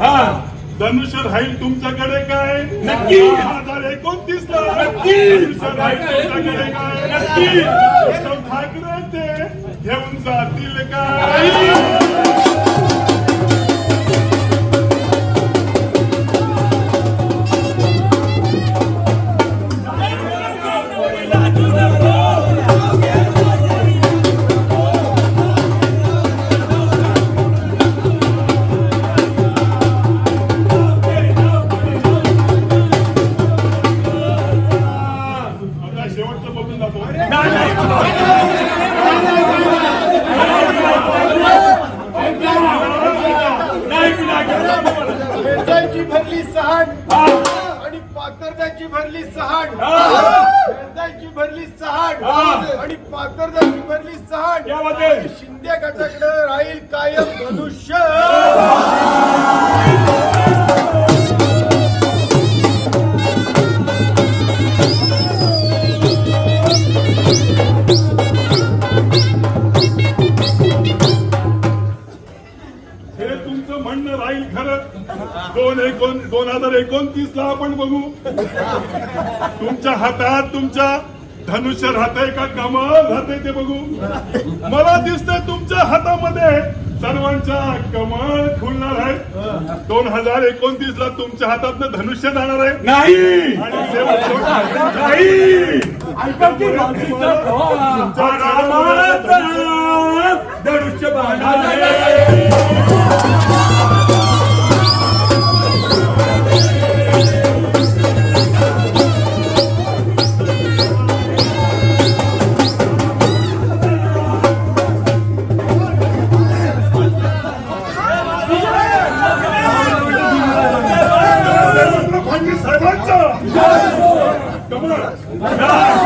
हा धनुष्य राहील तुमच्याकडे काय नक्की. हजार एकोणतीस ला. धनुष्य राहील तुमच्याकडे काय नक्की. उद्धव ठाकरे ते घेऊन जातील काय शेवटचं बघून जातो भरली सहाण. आणि पातर्ड्याची भरली सहाण. भेंड्यांची भरली सहाण. आणि पातर्ड्याची भरली सहाण? शिंदे गटाकडे तुमचं म्हणणं राहील खरं. दोन एकोण दोन हजार एकोणतीस ला आपण बघू. तुमच्या हातात तुमच्या धनुष्य राहतंय का? कमळ राहतंय ते बघू. मला दिसतंय तुमच्या हातामध्ये सर्वांच्या कमळ खुलणार आहे दोन हजार एकोणतीस ला तुमच्या हातात धनुष्य जाणार आहे. नाही! Yes. No!